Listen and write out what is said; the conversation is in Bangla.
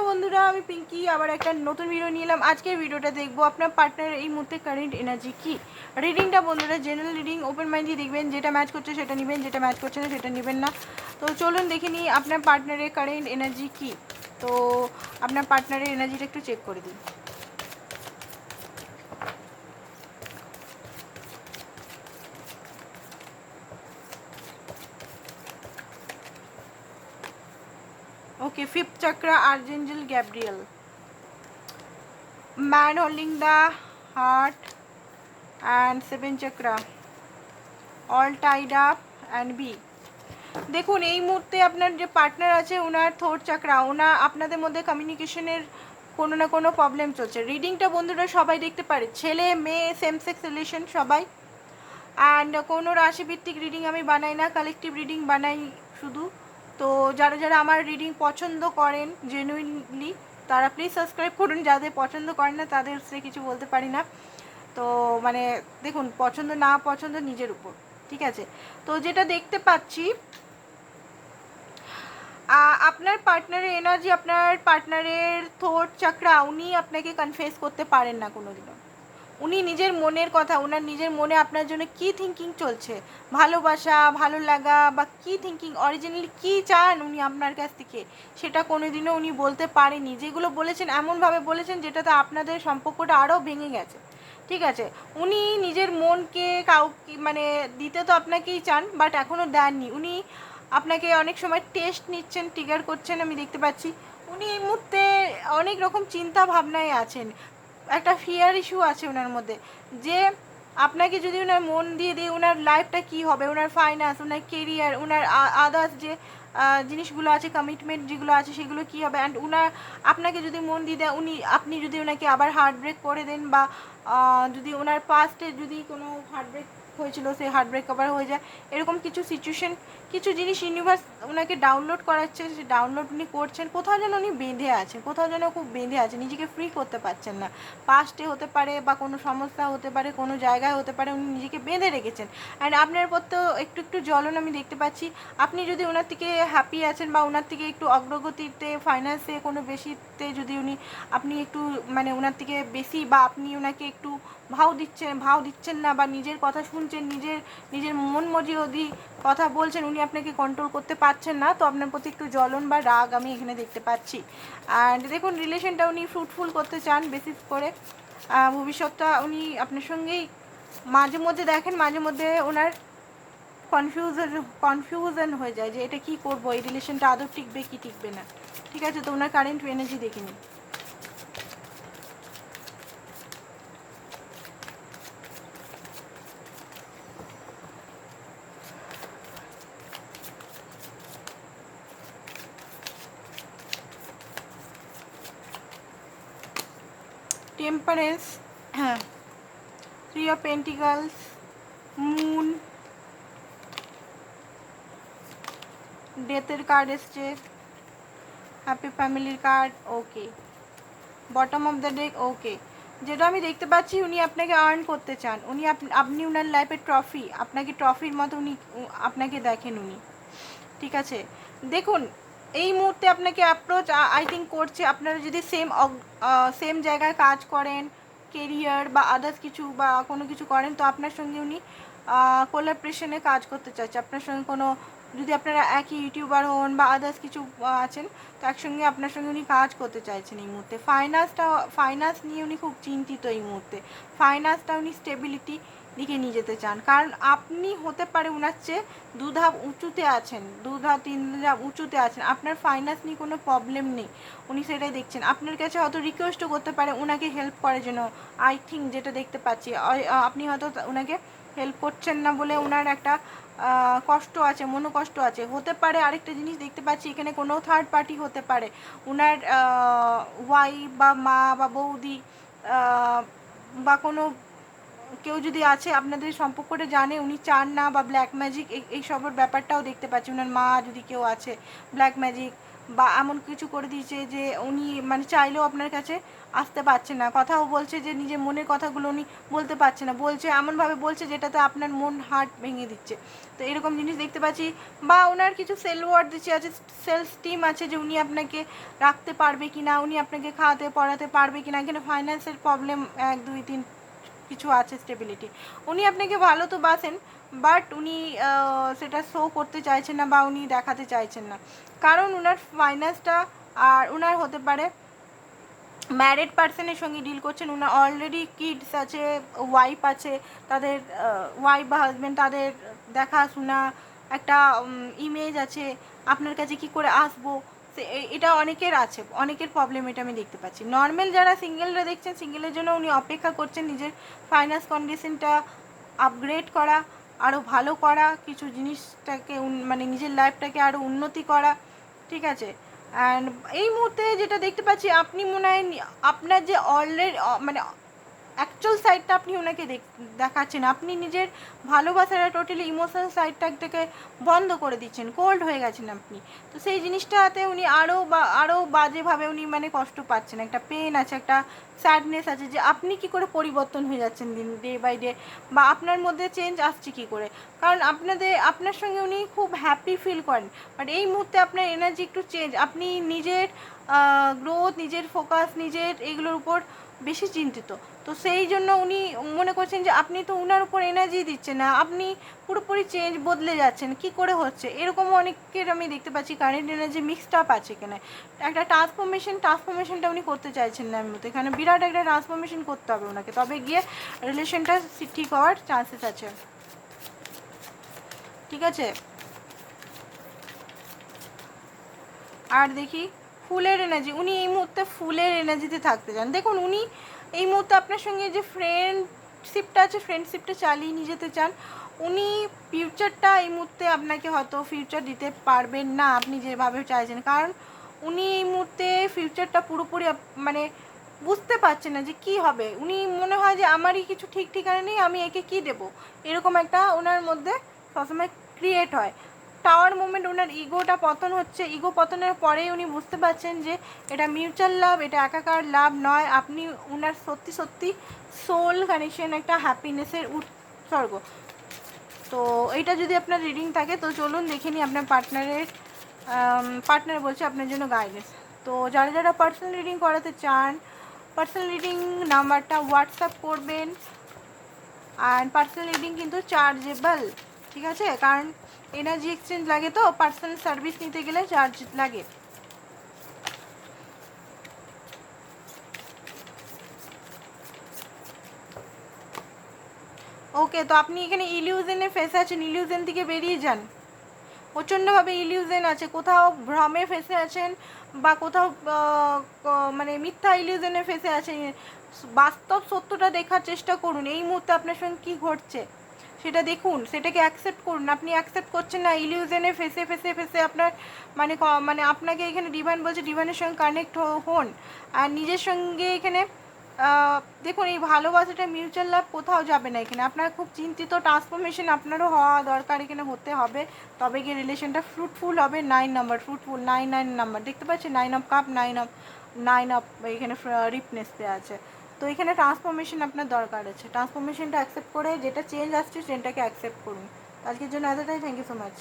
হ্যালো বন্ধুরা, আমি পিঙ্কি। আবার একটা নতুন ভিডিও নিলাম আজকের ভিডিওটা দেখব আপনার পার্টনারের এই মুহূর্তে কারেন্ট এনার্জি কি? রিডিংটা বন্ধুরা জেনারেল রিডিং ওপেন মাইন্ডই দেখবেন। যেটা ম্যাচ করছে সেটা নেবেন, যেটা ম্যাচ করছে না সেটা নেবেন না। তো চলুন দেখে নিই আপনার পার্টনারের কারেন্ট এনার্জি কী। তো আপনার পার্টনারের এনার্জিটা একটু চেক করে দিন Okay, fifth chakra, Archangel Gabriel. Man holding the heart and seven chakra. All tied up and B. দেখুন এই মুহূর্তে আপনার যে পার্টনার আছে ওনার থোর্ড চাকরা ওনার আপনাদের মধ্যে কমিউনিকেশনের কোনো না কোনো প্রবলেম চলছে রিডিংটা বন্ধুরা সবাই দেখতে পারে ছেলে মেয়ে সেম সেক্স রিলেশন সবাই অ্যান্ড কোনো রাশিভিত্তিক রিডিং আমি বানাই না কালেকটিভ রিডিং বানাই শুধু তো যারা যারা আমার রিডিং পছন্দ করেন জেনুইনলি তারা প্লিজ সাবস্ক্রাইব করুন। যাদের পছন্দ করেন না, তাদের সে কিছু বলতে পারি না। তো মানে দেখুন, পছন্দ না পছন্দ নিজের উপর, ঠিক আছে? তো যেটা দেখতে পাচ্ছি আপনার পার্টনারের এনার্জি আপনার পার্টনারের থোট চাকরা উনি আপনাকে কনফেস করতে পারেন না কোনোদিনও। উনি নিজের মনের কথা ওনার নিজের মনে আপনার জন্য কি থিঙ্কিং চলছে? ভালোবাসা, ভালো লাগা বা কি থিঙ্কিং অরিজিনালি কি চান উনি আপনার কাছ থেকে? সেটা কোনোদিনও উনি বলতে পারেনি। যেগুলো বলেছেন, এমনভাবে বলেছেন যেটাতে আপনাদের সম্পর্কটা আরও ভেঙে গেছে। ঠিক আছে? উনি নিজের মনকে কাউকে মানে দিতে তো আপনাকেই চান বাট এখনও দেননি। উনি আপনাকে অনেক সময় টেস্ট নিচ্ছেন ট্রিগার করছেন, আমি দেখতে পাচ্ছি। উনি এই মুহূর্তে অনেক রকম চিন্তা ভাবনায় আছেন। একটা ফিয়ার ইস্যু আছে ওনার মধ্যে। যে আপনাকে যদি ওনার মন দিয়ে দিয়ে ওনার লাইফটা কি হবে ওনার ফাইন্যান্স ওনার কেরিয়ার ওনার আদার্স যে জিনিসগুলো আছে কমিটমেন্ট যেগুলো আছে, সেগুলো কি হবে? অ্যান্ড ওনার আপনাকে যদি মন দিয়ে দেয়, উনি, আপনি যদি ওনাকে আবার হার্ট ব্রেক করে দেন বা যদি ওনার পাস্টে যদি কোনো হার্ট ব্রেক হয়েছিল, সেই হার্ট ব্রেক আবার হয়ে যায়। এরকম কিছু সিচুয়েশন কিছু জিনিস ইউনিভার্স ওনাকে ডাউনলোড করাচ্ছে, সে ডাউনলোড উনি করছেন, কোথাও যেন উনি বেঁধে আছেন, কোথাও যেন খুব বেঁধে আছে নিজেকে ফ্রি করতে পারছেন না। পাস্টে হতে পারে বা কোনো সমস্যা হতে পারে, কোনো জায়গায় হতে পারে, উনি নিজেকে বেঁধে রেখেছেন। অ্যান্ড আপনার পর তো একটু একটু জ্বলন আমি দেখতে পাচ্ছি, আপনি যদি ওনার থেকে হ্যাপি আছেন বা ওনার থেকে একটু অগ্রগতিতে ফাইন্যান্সে কোনো বেশিতে যদি উনি, আপনি একটু মানে ওনার থেকে বেশি বা আপনি ওনাকে একটু ভাও দিচ্ছেন ভাও দিচ্ছেন না বা নিজের কথা শুনছেন নিজের নিজের মন মজি কথা বলছেন, উনি আপনাকে কন্ট্রোল করতে পারছেন না, তো আপনার প্রতি একটু জ্বলন বা রাগ আমি এখানে দেখতে পাচ্ছি। অ্যান্ড দেখুন রিলেশনটা উনি ফ্রুটফুল করতে চান বেসিস করে। ভবিষ্যৎটা উনি আপনার সঙ্গেই মাঝে মধ্যে দেখেন, মাঝে মধ্যে ওনার কনফিউজন কনফিউশন হয়ে যায় যে এটা কি করব? এই রিলেশনটা আদৌ টিকবে কি টিকবে না? ঠিক আছে, তো ওনার কারেন্ট এনার্জি দেখে নিন। Temperance three of pentacles moon ডেথের card এসছে হ্যাপি ফ্যামিলির card okay bottom of the deck okay যেটা আমি দেখতে পাচ্ছি, উনি আপনাকে আর্ন করতে চান। উনি আপ- আপনি ওনার লাইফে ট্রফি আপনাকে ট্রফির মতো উনি আপনাকে দেখেন উনি। ঠিক আছে? দেখুন এই মুহূর্তে আপনাকে অ্যাপ্রোচ আই থিঙ্ক করছে আপনারা যদি সেম সেম জায়গায় কাজ করেন কেরিয়ার বা আদার্স কিছু বা কোনো কিছু করেন, তো আপনার সঙ্গে উনি কোলাপ্রেশনে কাজ করতে চাইছে। আপনার সঙ্গে কোনো, যদি আপনারা একই ইউটিউবার হন বা আদার্স কিছু আছেন, তো একসঙ্গে আপনার সঙ্গে উনি কাজ করতে চাইছেন এই মুহূর্তে। ফাইন্যান্সটা ফাইন্যান্স নিয়ে উনি খুব চিন্তিত এই মুহূর্তে। ফাইন্যান্সটা উনি স্টেবিলিটি দিকে নিয়ে যেতে চান। কারণ আপনি হতে পারে ওনার চেয়ে দু ধাপ উঁচুতে আছেন, দু ধাপ, তিন ধাপ উঁচুতে আছেন। আপনার ফাইন্যান্স নিয়ে কোনো প্রবলেম নেই। উনি সেটাই দেখছেন। আপনার কাছে হয়তো রিকোয়েস্টও করতে পারে ওনাকে হেল্প করার জন্য। আই থিঙ্ক যেটা দেখতে পাচ্ছি আপনি হয়তো ওনাকে হেল্প করছেন না বলে ওনার একটা কষ্ট আছে, মনোকষ্ট আছে। হতে পারে আরেকটা জিনিস দেখতে পাচ্ছি, এখানে কোনো থার্ড পার্টি হতে পারে। ওনার ওয়াইফ বা মা বা বৌদি বা কোনো কেউ যদি আছে, আপনাদের সম্পর্কটা জানে, উনি চান না বা ব্ল্যাক ম্যাজিক এই সবের ব্যাপারটাও দেখতে পাচ্ছি। ওনার মা যদি কেউ আছে ব্ল্যাক ম্যাজিক বা এমন কিছু করে দিয়েছে যে উনি মানে চাইলেও আপনার কাছে আসতে পারছে না। কথাও বলছে যে নিজের মনের কথাগুলো উনি বলতে পারছে না। বলছে, এমনভাবে বলছে যেটাতে আপনার মন হার্ট ভেঙে দিচ্ছে। তো এরকম জিনিস দেখতে পাচ্ছি। বা ওনার কিছু সেল ওয়ার্ড দিচ্ছে আছে সেলস টিম আছে যে উনি আপনাকে রাখতে পারবে কি না উনি আপনাকে খাওয়াতে, পড়াতে পারবে কি না এখানে ফাইন্যান্সের প্রবলেম এক, দুই, তিন কিছু আছে স্টেবিলিটি উনি আপনাকে ভালো তো বাসেন বাট উনি সেটা শো করতে চাইছেন না বা উনি দেখাতে চাইছেন না। কারণ ওনার ফাইন্যান্সটা আর ওনার হতে পারে ম্যারিড পার্সনের সঙ্গে ডিল করছেন ওনার অলরেডি কিডস আছে ওয়াইফ আছে, তাদের ওয়াইফ বা হাজব্যান্ড তাদের দেখাশোনা একটা ইমেজ আছে, আপনার কাছে কি করে আসব? এটা অনেকের আছে, অনেকের প্রবলেম এটা আমি দেখতে পাচ্ছি। নর্মাল যারা সিঙ্গেলরা দেখছেন সিঙ্গেলের জন্য উনি অপেক্ষা করছেন নিজের ফাইন্যান্স কন্ডিশনটা আপগ্রেড করা আরও ভালো করা, কিছু জিনিসটাকে মানে নিজের লাইফটাকে আরও উন্নতি করা, ঠিক আছে? অ্যান্ড এই মুহূর্তে যেটা দেখতে পাচ্ছি, আপনি মনে হয় আপনার যে অলরেডি মানে অ্যাকচুয়াল সাইডটা আপনি ওনাকে দেখ- দেখাচ্ছেন। আপনি নিজের ভালোবাসাটা টোটালি ইমোশনাল সাইডটাকে বন্ধ করে দিচ্ছেন। কোল্ড হয়ে গেছেন আপনি। তো সেই জিনিসটাতে উনি আরও বা আরও বাজেভাবে উনি মানে কষ্ট পাচ্ছেন। একটা পেন আছে, একটা স্যাডনেস আছে যে আপনি কি করে পরিবর্তন হয়ে যাচ্ছেন দিন ডে বাই ডে বা আপনার মধ্যে চেঞ্জ আসছে কি করে? কারণ আপনাদের আপনার সঙ্গে উনি খুব হ্যাপি ফিল করেন। বাট এই মুহূর্তে আপনার এনার্জি একটু চেঞ্জ আপনি নিজের গ্রোথ নিজের ফোকাস নিজের এগুলোর উপর বেশি চিন্তিত। তো সেই জন্য উনি মনে করছেন যে, আপনি তো উনার উপর এনার্জি দিচ্ছেন না, আপনি পুরোপুরি চেঞ্জ বদলে যাচ্ছেন, কি করে হচ্ছে? এরকম অনেকের আমি দেখতে পাচ্ছি কারেন্ট এনার্জি মিক্সড আপ আছে এখানে একটা ট্রান্সফরমেশন ট্রান্সফরমেশনটা উনি করতে চাইছেন না আমি মতো এখানে বিরাট একটা ট্রান্সফরমেশন করতে হবে ওনাকে তবে গিয়ে রিলেশনটা ঠিক হওয়ার চান্সেস আছে। ঠিক আছে? আর দেখি ফুলের এনার্জি উনি এই মুহূর্তে ফুলের এনার্জিতে থাকতে চান। দেখুন, উনি এই মুহূর্তে আপনার সঙ্গে যে ফ্রেন্ডশিপটা আছে ফ্রেন্ডশিপটা চালিয়ে নিয়ে যেতে চান, উনি ফিউচারটা এই মুহূর্তে আপনাকে হয়তো ফিউচার দিতে পারবেন না, আপনি যেভাবে চাইছেন। কারণ উনি এই মুহূর্তে ফিউচারটা পুরোপুরি মানে বুঝতে পারছেন না যে কি হবে। উনি মনে হয় যে আমারই কিছু ঠিক ঠিকানা নেই, আমি একে কি দেব? এরকম একটা ওনার মধ্যে সবসময় ক্রিয়েট হয়। টাওয়ার মুভমেন্ট, ওনার ইগোটা পতন হচ্ছে। ইগো পতনের পরেই উনি বুঝতে পারছেন যে এটা মিউচুয়াল লাভ, এটা একাকার লাভ নয়। আপনি ওনার সত্যি সত্যি সোল কানেকশন একটা হ্যাপিনেসের উৎসর্গ তো এইটা যদি আপনার রিডিং থাকে, তো চলুন দেখে নিই আপনার পার্টনারের পার্টনার বলছে আপনার জন্য গাইডেন্স তো যারা যারা পার্সোনাল রিডিং করাতে চান পার্সোনাল রিডিং নাম্বারটা হোয়াটসঅ্যাপ করবেন। আর পার্সোনাল রিডিং কিন্তু চার্জেবল ঠিক আছে? কারণ এনার্জি এক্সচেঞ্জ লাগে তো পার্সোনাল সার্ভিস নিতে গেলে চার্জ লাগে। ওকে তো আপনি এখানে ইলিউজেনে ফেসে আছেন ইলিউজেন থেকে বেরিয়ে যান। প্রচণ্ডভাবে ইলিউজেন আছে। কোথাও ভ্রমে ফেসে আছেন বা কোথাও মানে মিথ্যা ইলিউজেনে ফেসে আছেন, বাস্তব সত্যটা দেখার চেষ্টা করুন। এই মুহূর্তে আপনার সঙ্গে কী ঘটছে? সেটা দেখুন, সেটাকে অ্যাকসেপ্ট করুন। আপনি অ্যাকসেপ্ট করছেন না ইলিউজনে ফেসে ফেসে ফেসে আপনার মানে মানে আপনাকে এখানে ডিভাইন বলছে ডিভাইনের সঙ্গে কানেক্ট হন। আর নিজের সঙ্গে এখানে দেখুন, এই ভালোবাসাটা মিউচুয়াল লাভ কোথাও যাবে না এখানে। আপনার খুব চিন্তিত ট্রান্সফরমেশন আপনারও হওয়া দরকার এখানে হতে হবে। তবে গিয়ে রিলেশনটা ফ্রুটফুল হবে nine number fruitful nine nine number দেখতে পাচ্ছেন nine of cup nine of nine of এখানে রিপনেস দেওয়া আছে। তো এখানে ট্রান্সফরমেশন আপনার দরকার আছে। ট্রান্সফরমেশনটা অ্যাকসেপ্ট করে যেটা চেঞ্জ আসছে সেটাকে অ্যাকসেপ্ট করুন। আজকের জন্য এতটাই। Thank you so much